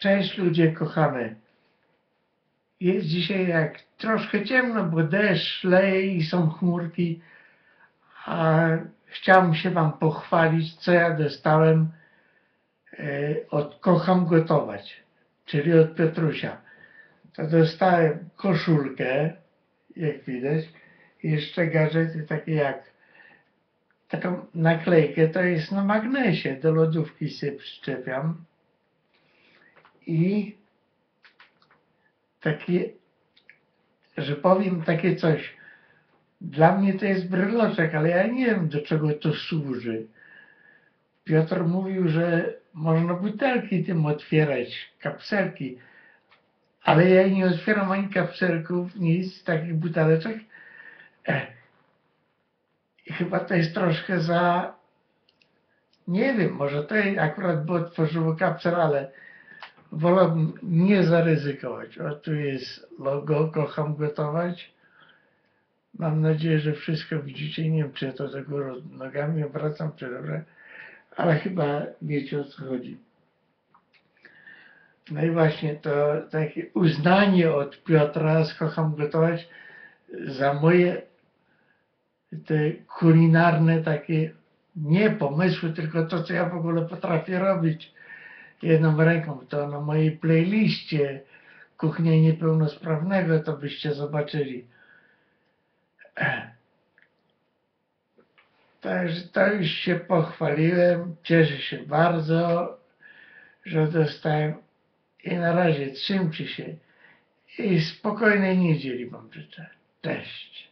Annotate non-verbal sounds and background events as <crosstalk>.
Cześć ludzie kochane. Jest dzisiaj jak troszkę ciemno, bo deszcz leje i są chmurki, a chciałbym się wam pochwalić, co ja dostałem e, od Kocham Gotować, czyli od Piotrusia. To dostałem koszulkę, jak widać, jeszcze gadżety takie jak taką naklejkę, to jest na magnesie, do lodówki sobie przyczepiam i takie, że powiem takie coś. Dla mnie to jest bryloczek, ale ja nie wiem do czego to służy. Piotr mówił, że można butelki tym otwierać, kapselki, ale ja nie otwieram ani kapselków, nic, takich buteleczek. E, I chyba to jest troszkę za, nie wiem, może to akurat było tworzyło kapsel, ale wolałbym nie zaryzykować. O, tu jest logo, kocham gotować. Mam nadzieję, że wszystko widzicie. Nie wiem, czy ja to do góry nogami obracam, czy dobrze, ale chyba wiecie o co chodzi. No i właśnie to takie uznanie od Piotra z Kocham Gotować za moje te kulinarne takie nie pomysły, tylko to, co ja w ogóle potrafię robić jedną ręką. To na mojej playliście Kuchnia Niepełnosprawnego to byście zobaczyli. <clears throat> Także to już się pochwaliłem. Cieszę się bardzo, że dostałem. I na razie trzymcie się i spokojnej niedzieli wam życzę. Cześć.